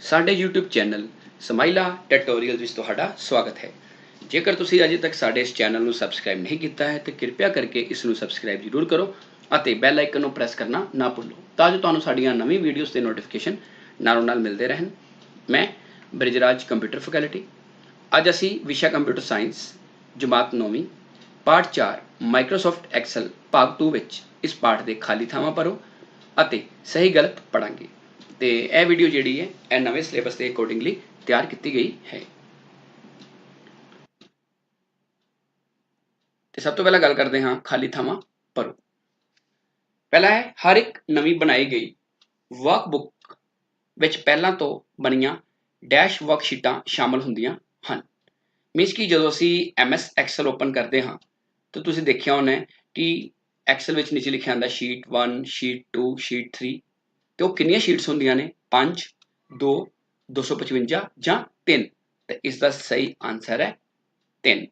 ਸਾਡੇ YouTube channel ਸਮਾਈਲਾ tutorial ਵਿੱਚ ਤੁਹਾਡਾ ਸਵਾਗਤ ਹੈ। ਜੇਕਰ ਤੁਸੀਂ ਅਜੇ ਤੱਕ ਸਾਡੇ ਇਸ ਚੈਨਲ ਨੂੰ ਸਬਸਕ੍ਰਾਈਬ ਨਹੀਂ ਕੀਤਾ ਹੈ, ਤਾਂ ਕਿਰਪਾ ਕਰਕੇ ਇਸ ਨੂੰ ਸਬਸਕ੍ਰਾਈਬ ਜ਼ਰੂਰ ਕਰੋ ਅਤੇ ਬੈਲ ਆਈਕਨ ਨੂੰ ਪ੍ਰੈਸ ਕਰਨਾ ਨਾ ਭੁੱਲੋ, ਤਾਂ ਜੋ ਤੁਹਾਨੂੰ ਸਾਡੀਆਂ ਨਵੀਂ ਵੀਡੀਓਜ਼ ਦੇ ਨੋਟੀਫਿਕੇਸ਼ਨ ਨਾਲੋਂ ਨਾਲ ਮਿਲਦੇ ਰਹਿਣ। ਮੈਂ ਬ੍ਰਿਜਰਾਜ ਕੰਪਿਊਟਰ ਫੈਕਲਟੀ ਅੱਜ ਅਸੀਂ ਵਿਸ਼ਾ ਕੰਪਿਊਟਰ ਸਾਇੰਸ ਜਮਾਤ 9ਵੀਂ ਪਾਠ 4 ਮਾਈਕਰੋਸਾਫਟ ਐਕਸਲ ਭਾਗ 2 ਵਿੱਚ ਇਸ ਪਾਠ ਦੇ ਖਾਲੀ ਥਾਵਾਂ ਭਰੋ ਅਤੇ ਸਹੀ ਗਲਤ ਪੜਾਂਗੇ ਤੇ ਇਹ ਵੀਡੀਓ ਜਿਹੜੀ ਹੈ, ਇਹ ਨਵੇਂ ਸਿਲੇਬਸ ਦੇ ਅਕੋਰਡਿੰਗਲੀ ਤਿਆਰ ਕੀਤੀ ਗਈ ਹੈ। ਤੇ ਸਭ ਤੋਂ ਪਹਿਲਾਂ ਗੱਲ ਕਰਦੇ ਹਾਂ ਖਾਲੀ ਥਾਵਾਂ ਭਰੋ ਪਹਿਲਾ ਹੈ ਹਰ ਇੱਕ ਨਵੀਂ ਬਣਾਈ ਗਈ ਵਰਕਬੁੱਕ ਵਿੱਚ ਪਹਿਲਾਂ ਤੋਂ ਬਣੀਆਂ ਡੈਸ਼ ਵਰਕਸ਼ੀਟਾਂ ਸ਼ਾਮਲ ਹੁੰਦੀਆਂ ਹਨ। ਮੀਨਸ ਕਿ ਜਦੋਂ ਅਸੀਂ MS ਐਕਸਲ ਓਪਨ ਕਰਦੇ ਹਾਂ, ਤਾਂ ਤੁਸੀਂ ਦੇਖਿਆ ਹੋਣਾ ਕਿ ਐਕਸਲ ਵਿੱਚ ਨੀਚੇ ਲਿਖਿਆ ਹੁੰਦਾ ਸ਼ੀਟ 1 ਸ਼ੀਟ 2 ਸ਼ੀਟ 3 ਤੇ ਉਹ ਕਿੰਨੀਆਂ ਸ਼ੀਟਸ ਹੁੰਦੀਆਂ ਨੇ? 5 2 255 ਜਾਂ 3 ਤੇ ਇਸ ਦਾ ਸਹੀ ਆਨਸਰ ਹੈ 3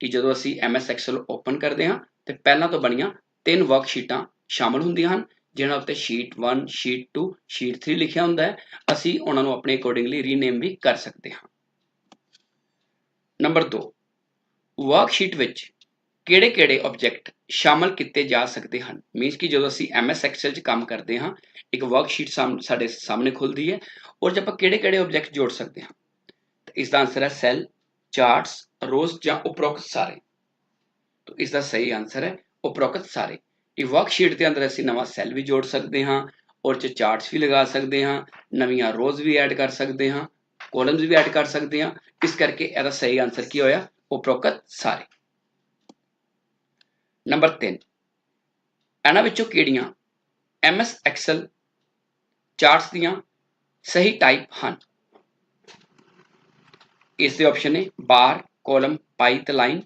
ਕਿ ਜਦੋਂ ਅਸੀਂ MS ਐਕਸਲ ਓਪਨ ਕਰਦੇ ਹਾਂ, ਤੇ ਪਹਿਲਾਂ ਤੋਂ ਬਣੀਆਂ ਤਿੰਨ ਵਰਕਸ਼ੀਟਾਂ ਸ਼ਾਮਲ ਹੁੰਦੀਆਂ ਹਨ ਜਿਨ੍ਹਾਂ ਉੱਤੇ ਸ਼ੀਟ 1 ਸ਼ੀਟ 2 ਸ਼ੀਟ 3 ਲਿਖਿਆ ਹੁੰਦਾ ਹੈ। ਅਸੀਂ ਉਹਨਾਂ ਨੂੰ ਆਪਣੇ ਅਕੋਰਡਿੰਗਲੀ ਰੀਨੇਮ ਵੀ ਕਰ ਸਕਦੇ ਹਾਂ। ਨੰਬਰ 2 ਵਰਕਸ਼ੀਟ ਵਿੱਚ ਕਿਹੜੇ-ਕਿਹੜੇ ਆਬਜੈਕਟ ਸ਼ਾਮਲ ਕੀਤੇ ਜਾ ਸਕਦੇ ਹਨ? ਮੀਨਸ ਕਿ ਜਦੋਂ ਅਸੀਂ MS ਐਕਸਲ 'ਚ ਕੰਮ ਕਰਦੇ ਹਾਂ, ਇੱਕ ਵਰਕਸ਼ੀਟ ਸਾਡੇ ਸਾਹਮਣੇ ਖੁੱਲਦੀ ਹੈ ਔਰ ਜੇ ਆਪਾਂ ਕਿਹੜੇ-ਕਿਹੜੇ ਆਬਜੈਕਟ ਜੋੜ ਸਕਦੇ ਹਾਂ? ਤਾਂ ਇਸ ਦਾ ਆਨਸਰ ਹੈ ਸੈੱਲ ਚਾਰਟਸ ਰੋਜ਼ ਜਾਂ ਉਪਰੋਕਤ ਸਾਰੇ। ਤਾਂ ਇਸ ਦਾ ਸਹੀ ਆਨਸਰ ਹੈ ਉਪਰੋਕਤ ਸਾਰੇ। ਇਹ ਵਰਕਸ਼ੀਟ ਦੇ ਅੰਦਰ ਅਸੀਂ ਨਵਾਂ ਸੈੱਲ ਵੀ ਜੋੜ ਸਕਦੇ ਹਾਂ ਔਰ ਚ ਚਾਰਟਸ ਵੀ ਲਗਾ ਸਕਦੇ ਹਾਂ, ਨਵੀਆਂ ਰੋਜ਼ ਵੀ ਐਡ ਕਰ ਸਕਦੇ ਹਾਂ ਕਾਲਮਸ ਵੀ ਐਡ ਕਰ ਸਕਦੇ ਹਾਂ। ਇਸ ਕਰਕੇ ਇਹਦਾ ਸਹੀ ਆਨਸਰ ਕੀ ਹੋਇਆ? ਉਪਰੋਕਤ ਸਾਰੇ। ਨੰਬਰ 3 ਇਹਨਾਂ ਵਿੱਚੋਂ ਕਿਹੜੀਆਂ MS ਐਕਸਲ ਚਾਰਟਸ ਦੀਆਂ ਸਹੀ ਟਾਈਪ ਹਨ? ਇਸ ਦੇ ਆਪਸ਼ਨ ਨੇ ਬਾਰ ਕਾਲਮ ਪਾਈ ਲਾਈਨ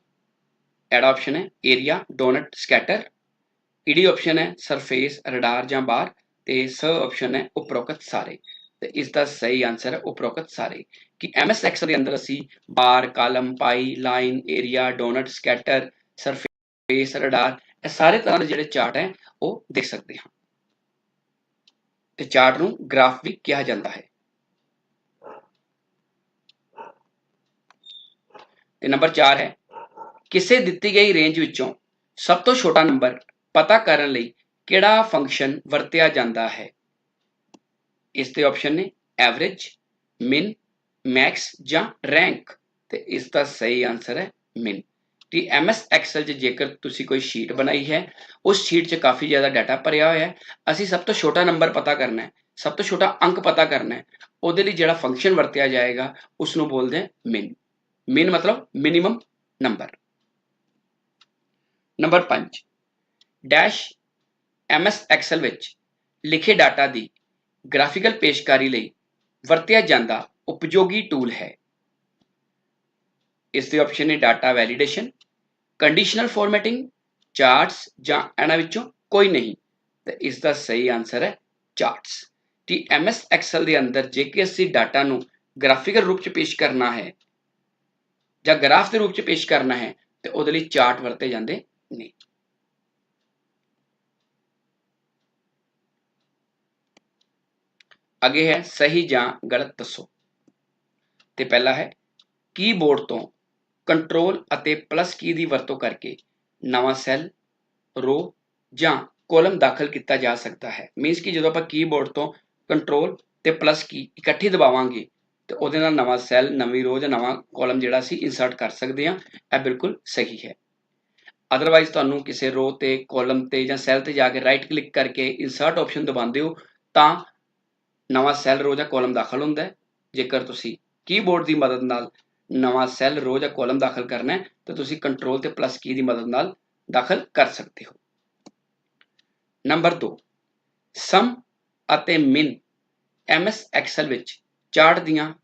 ਐਡਾ ਆਪਸ਼ਨ ਹੈ ਏਰੀਆ ਡੋਨਟ ਸਕੈਟਰ ਈਡੀ ਆਪਸ਼ਨ ਹੈ ਸਰਫੇਸ ਰਡਾਰ ਜਾਂ ਬਾਰ ਤੇ ਸ ਆਪਸ਼ਨ ਹੈ ਉਪਰੋਕਤ ਸਾਰੇ। ਤੇ ਇਸ ਦਾ ਸਹੀ ਆਨਸਰ ਹੈ ਉਪਰੋਕਤ ਸਾਰੇ। ਕਿ MS ਐਕਸਲ ਦੇ ਅੰਦਰ ਅਸੀਂ bar column pie line area donut scatter surface radar ਇਹ ਸਾਰੇ ਤਰ੍ਹਾਂ ਦੇ ਜਿਹੜੇ ਚਾਰਟ ਹੈ, ਉਹ ਦੇਖ ਸਕਦੇ ਹਾਂ। ਤੇ ਚਾਰਟ ਨੂੰ ਗ੍ਰਾਫ ਵੀ ਕਿਹਾ ਜਾਂਦਾ ਹੈ। ਤੇ ਨੰਬਰ 4 ਹੈ, ਕਿਸੇ ਦਿੱਤੀ ਗਈ ਰੇਂਜ ਵਿੱਚੋਂ ਸਭ ਤੋਂ ਛੋਟਾ ਨੰਬਰ ਪਤਾ ਕਰਨ ਲਈ ਕਿਹੜਾ ਫੰਕਸ਼ਨ ਵਰਤਿਆ ਜਾਂਦਾ ਹੈ? ਇਸ ਦੇ ਆਪਸ਼ਨ ਨੇ ਐਵਰੇਜ ਮਿਨ ਮੈਕਸ ਜਾਂ ਰੈਂਕ ਤੇ ਇਸ ਦਾ ਸਹੀ ਆਨਸਰ ਹੈ ਮਿਨ ਤੇ MS ਐਕਸਲ 'ਚ ਜੇਕਰ ਤੁਸੀਂ ਕੋਈ ਸ਼ੀਟ ਬਣਾਈ ਹੈ, ਉਸ ਸ਼ੀਟ 'ਚ ਕਾਫੀ ਜ਼ਿਆਦਾ ਡਾਟਾ ਭਰਿਆ ਹੋਇਆ ਹੈ। ਅਸੀਂ ਸਭ ਤੋਂ ਛੋਟਾ ਨੰਬਰ ਪਤਾ ਕਰਨਾ ਹੈ, ਸਭ ਤੋਂ ਛੋਟਾ ਅੰਕ ਪਤਾ ਕਰਨਾ ਹੈ। ਉਹਦੇ ਲਈ ਜਿਹੜਾ ਫੰਕਸ਼ਨ ਵਰਤਿਆ ਜਾਏਗਾ ਉਸ ਨੂੰ ਬੋਲਦੇ ਹਾਂ ਮਿਨ ਮਿਨ ਮਤਲਬ minimum number number 5 dash MS Excel ਵਿੱਚ ਲਿਖੇ ਡਾਟਾ ਦੀ ਗ੍ਰਾਫੀਕਲ ਪੇਸ਼ਕਾਰੀ ਲਈ ਵਰਤਿਆ ਜਾਂਦਾ ਉਪਯੋਗੀ ਟੂਲ ਹੈ। ਇਸ ਦੇ ਆਪਸ਼ਨ ਨੇ data validation conditional formatting charts ਜਾਂ ਇਹਨਾਂ ਵਿੱਚੋਂ ਕੋਈ ਨਹੀਂ। ਤੇ ਇਸ ਦਾ ਸਹੀ ਆਨਸਰ ਹੈ ਚਾਰਟਸ ਕਿ MS ਐਕਸਲ ਦੇ ਅੰਦਰ ਜੇ ਕਿ ਅਸੀਂ ਡਾਟਾ ਨੂੰ ਗ੍ਰਾਫਿਕਲ ਰੂਪ 'ਚ ਪੇਸ਼ ਕਰਨਾ ਹੈ ਜਾਂ ਗ੍ਰਾਫ ਦੇ ਰੂਪ 'ਚ ਪੇਸ਼ ਕਰਨਾ ਹੈ, ਤੇ ਉਹਦੇ ਲਈ ਚਾਰਟ ਵਰਤੇ ਜਾਂਦੇ ਨੇ। ਅੱਗੇ ਹੈ ਸਹੀ ਜਾਂ ਗਲਤ ਦੱਸੋ। ਤੇ ਪਹਿਲਾ ਹੈ ਕੀਬੋਰਡ ਤੋਂ ਕੰਟਰੋਲ ਅਤੇ ਪਲੱਸ ਕੀ ਦੀ ਵਰਤੋਂ ਕਰਕੇ ਨਵਾਂ ਸੈੱਲ, ਰੋ ਜਾਂ ਕਾਲਮ ਦਾਖਲ ਕੀਤਾ ਜਾ ਸਕਦਾ ਹੈ। ਮੀਨਸ ਕਿ ਜਦੋਂ ਆਪਾਂ ਕੀਬੋਰਡ ਤੋਂ ਕੰਟਰੋਲ ਤੇ ਪਲੱਸ ਕੀ ਇਕੱਠੀ ਦਬਾਵਾਂਗੇ, ਤੇ ਉਹਦੇ ਨਾਲ ਨਵਾਂ ਸੈੱਲ, ਨਵੀਂ ਰੋ ਜਾਂ ਨਵਾਂ ਕਾਲਮ ਜਿਹੜਾ ਅਸੀਂ ਇਨਸਰਟ ਕਰ ਸਕਦੇ ਹਾਂ, ਇਹ ਬਿਲਕੁਲ ਸਹੀ ਹੈ। ਅਦਰਵਾਈਜ਼ ਤੁਹਾਨੂੰ ਕਿਸੇ ਰੋ ਤੇ ਕਾਲਮ ਤੇ ਜਾਂ ਸੈੱਲ ਤੇ ਜਾ ਕੇ ਰਾਈਟ ਕਲਿੱਕ ਕਰਕੇ ਇਨਸਰਟ ਆਪਸ਼ਨ ਦਬਾਉਂਦੇ ਹੋ, ਤਾਂ ਨਵਾਂ ਸੈੱਲ, ਰੋ ਜਾਂ ਕਾਲਮ ਦਾਖਲ ਹੁੰਦਾ ਹੈ। ਜੇਕਰ ਤੁਸੀਂ ਕੀਬੋਰਡ ਦੀ ਮਦਦ ਨਾਲ ਨਵਾਂ ਸੈੱਲ ਰੋਜ਼ ਜਾਂ ਕਾਲਮ ਦਾਖਲ ਕਰਨਾ ਹੈ, ਤਾਂ ਤੁਸੀਂ ਕੰਟਰੋਲ ਤੇ ਪਲੱਸ ਕੀ ਦੀ ਮਦਦ ਨਾਲ ਦਾਖਲ ਕਰ ਸਕਦੇ ਹੋ। ਨੰਬਰ 2 ਸਮ ਅਤੇ ਮਿਨ MS ਐਕਸਲ ਵਿੱਚ ਚਾਰਟ ਦੀਆਂ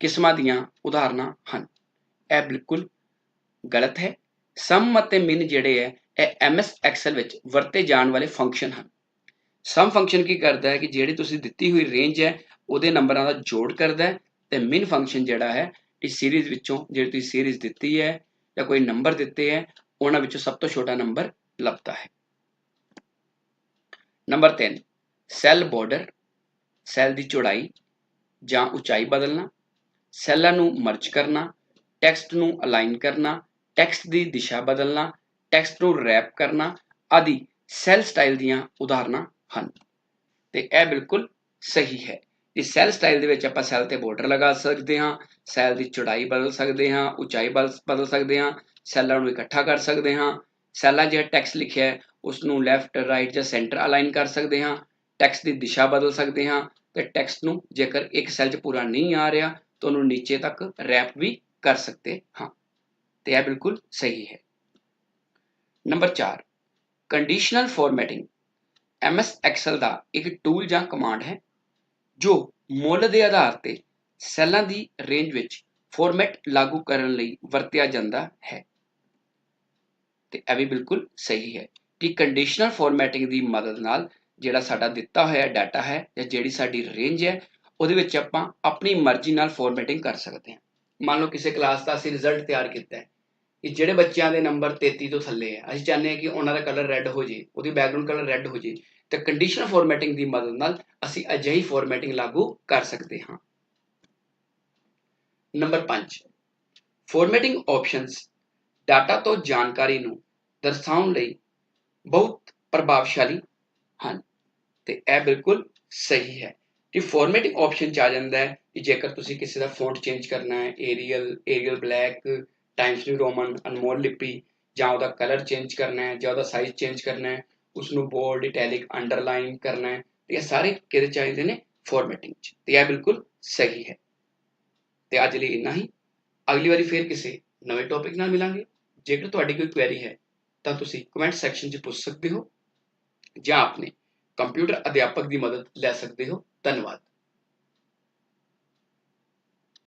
ਕਿਸਮਾਂ ਦੀਆਂ ਉਦਾਹਰਨਾਂ ਹਨ। ਇਹ ਬਿਲਕੁਲ ਗਲਤ ਹੈ। ਸਮ ਅਤੇ ਮਿਨ ਜਿਹੜੇ ਹੈ, ਇਹ MS ਐਕਸਲ ਵਿੱਚ ਵਰਤੇ ਜਾਣ ਵਾਲੇ ਫੰਕਸ਼ਨ ਹਨ। ਸਮ ਫੰਕਸ਼ਨ ਕੀ ਕਰਦਾ ਹੈ ਕਿ ਜਿਹੜੀ ਤੁਸੀਂ ਦਿੱਤੀ ਹੋਈ ਰੇਂਜ ਹੈ, ਉਹਦੇ ਨੰਬਰਾਂ ਦਾ ਜੋੜ ਕਰਦਾ ਹੈ ਤੇ ਮਿਨ ਫੰਕਸ਼ਨ ਜਿਹੜਾ ਹੈ ਇਸ ਸੀਰੀਜ਼ ਵਿੱਚੋਂ ਜਿਹੜੀ ਤੁਸੀਂ ਸੀਰੀਜ਼ ਦਿੱਤੀ ਹੈ ਜਾਂ ਕੋਈ ਨੰਬਰ ਦਿੱਤੇ ਹੈ, ਉਹਨਾਂ ਵਿੱਚੋਂ ਸਭ ਤੋਂ ਛੋਟਾ ਨੰਬਰ ਲੱਭਦਾ ਹੈ। ਨੰਬਰ 3 ਸੈੱਲ ਬਾਰਡਰ ਸੈੱਲ ਦੀ ਚੌੜਾਈ ਜਾਂ ਉਚਾਈ ਬਦਲਣਾ ਸੈੱਲਾਂ ਨੂੰ ਮਰਜ ਕਰਨਾ ਟੈਕਸਟ ਨੂੰ ਅਲਾਈਨ ਕਰਨਾ ਟੈਕਸਟ ਦੀ ਦਿਸ਼ਾ ਬਦਲਣਾ ਟੈਕਸਟ ਨੂੰ ਰੈਪ ਕਰਨਾ ਆਦਿ ਸੈੱਲ ਸਟਾਈਲ ਦੀਆਂ ਉਦਾਹਰਨਾਂ ਹਨ। ਤੇ ਇਹ ਬਿਲਕੁਲ ਸਹੀ ਹੈ। ਇਸ ਸੈੱਲ ਸਟਾਈਲ ਦੇ ਵਿੱਚ ਆਪਾਂ ਸੈੱਲ ਤੇ ਬਾਰਡਰ ਲਗਾ ਸਕਦੇ ਹਾਂ ਸੈੱਲ ਦੀ ਚੌੜਾਈ ਬਦਲ ਸਕਦੇ ਹਾਂ, ਉਚਾਈ ਬਦਲ ਸਕਦੇ ਹਾਂ ਸੈੱਲਾਂ ਨੂੰ ਇਕੱਠਾ ਕਰ ਸਕਦੇ ਹਾਂ। ਸੈੱਲਾਂ ਜਿਹੜਾ ਟੈਕਸਟ ਲਿਖਿਆ ਹੈ ਉਸ ਨੂੰ ਲੈਫਟ ਰਾਈਟ ਜਾਂ ਸੈਂਟਰ ਅਲਾਈਨ ਕਰ ਸਕਦੇ ਹਾਂ। ਟੈਕਸਟ ਦੀ ਦਿਸ਼ਾ ਬਦਲ ਸਕਦੇ ਹਾਂ ਤੇ ਟੈਕਸਟ ਨੂੰ ਜੇਕਰ ਇੱਕ ਸੈੱਲ 'ਚ ਪੂਰਾ ਨਹੀਂ ਆ ਰਿਹਾ, ਤਾਂ ਉਹਨੂੰ ਨੀਚੇ ਤੱਕ ਰੈਪ ਵੀ ਕਰ ਸਕਦੇ ਹਾਂ। ਤੇ ਇਹ ਬਿਲਕੁਲ ਸਹੀ ਹੈ। Number 4 conditional formatting MS Excel ਦਾ ਇੱਕ ਟੂਲ ਜਾਂ ਕਮਾਂਡ ਹੈ ਜੋ ਮੁੱਲ ਦੇ ਆਧਾਰ ਤੇ ਸੈੱਲਾਂ ਦੀ ਰੇਂਜ ਵਿੱਚ ਫਾਰਮੈਟ ਲਾਗੂ ਕਰਨ ਲਈ ਵਰਤਿਆ ਜਾਂਦਾ ਹੈ। ਤੇ ਇਹ ਵੀ ਬਿਲਕੁਲ ਸਹੀ ਹੈ ਕਿ ਕੰਡੀਸ਼ਨਲ ਫਾਰਮੈਟਿੰਗ ਦੀ ਮਦਦ ਨਾਲ ਜਿਹੜਾ ਸਾਡਾ ਦਿੱਤਾ ਹੋਇਆ ਡਾਟਾ ਹੈ ਜਾਂ ਜਿਹੜੀ ਸਾਡੀ ਰੇਂਜ ਹੈ, ਉਹਦੇ ਵਿੱਚ ਆਪਾਂ ਆਪਣੀ ਮਰਜ਼ੀ ਨਾਲ ਫਾਰਮੈਟਿੰਗ ਕਰ ਸਕਦੇ ਹਾਂ। ਮੰਨ ਲਓ ਕਿਸੇ ਕਲਾਸ ਦਾ ਅਸੀਂ ਰਿਜ਼ਲਟ ਤਿਆਰ ਕੀਤਾ ਹੈ ਕਿ ਜਿਹੜੇ ਬੱਚਿਆਂ ਦੇ ਨੰਬਰ 33 ਤੋਂ ਥੱਲੇ ਹੈ, ਅਸੀਂ ਚਾਹੁੰਦੇ ਹਾਂ ਕਿ ਉਹਨਾਂ ਦਾ ਕਲਰ ਰੈੱਡ ਹੋ ਜੇ, ਉਹਦੀ ਬੈਕਗ੍ਰਾਉਂਡ ਕਲਰ ਰੈੱਡ ਹੋ ਜੇ ਤੇ ਕੰਡੀਸ਼ਨਲ ਫਾਰਮੈਟਿੰਗ ਦੀ ਮਦਦ ਨਾਲ ਅਸੀਂ ਅਜਿਹੀ ਫਾਰਮੈਟਿੰਗ ਲਾਗੂ ਕਰ ਸਕਦੇ ਹਾਂ। ਨੰਬਰ 5 ਫਾਰਮੈਟਿੰਗ ਆਪਸ਼ਨਸ ਡਾਟਾ ਤੋਂ ਜਾਣਕਾਰੀ ਨੂੰ ਦਰਸਾਉਣ ਲਈ ਬਹੁਤ ਪ੍ਰਭਾਵਸ਼ਾਲੀ ਹਨ। ਤੇ ਇਹ ਬਿਲਕੁਲ ਸਹੀ ਹੈ ਕਿ ਫਾਰਮੈਟਿੰਗ ਆਪਸ਼ਨ ਚ ਆ ਜਾਂਦਾ ਹੈ ਕਿ ਜੇਕਰ ਤੁਸੀਂ ਕਿਸੇ ਦਾ ਫੌਂਟ ਚੇਂਜ ਕਰਨਾ ਹੈ Arial Arial Black Times New Roman Anmol Lipi ਜਾਂ ਉਹਦਾ ਕਲਰ ਚੇਂਜ ਕਰਨਾ ਹੈ ਜਾਂ ਉਹਦਾ ਸਾਈਜ਼ ਚੇਂਜ ਕਰਨਾ ਹੈ ਉਸ ਨੂੰ ਬੋਲਡ ਇਟੈਲਿਕ ਅੰਡਰਲਾਈਨ ਕਰਨਾ ਹੈ ਇਹ ਸਾਰੇ ਕਿਹਦੇ ਚਾਹੀਦੇ ਨੇ? ਫਾਰਮੈਟਿੰਗ ਚ। ਤੇ ਇਹ ਬਿਲਕੁਲ ਸਹੀ ਹੈ। ਤੇ ਅੱਜ ਲਈ ਇੰਨਾ ਹੀ। ਅਗਲੀ ਵਾਰੀ ਫੇਰ ਕਿਸੇ ਨਵੇਂ ਟੌਪਿਕ ਨਾਲ ਮਿਲਾਂਗੇ। ਜੇਕਰ ਤੁਹਾਡੀ ਕੋਈ ਕੁਐਰੀ ਹੈ, ਤਾਂ ਤੁਸੀਂ ਕਮੈਂਟ ਸੈਕਸ਼ਨ 'ਚ ਪੁੱਛ ਸਕਦੇ ਹੋ ਜਾਂ ਆਪਣੇ ਕੰਪਿਊਟਰ ਅਧਿਆਪਕ ਦੀ ਮਦਦ ਲੈ ਸਕਦੇ ਹੋ। ਧੰਨਵਾਦ।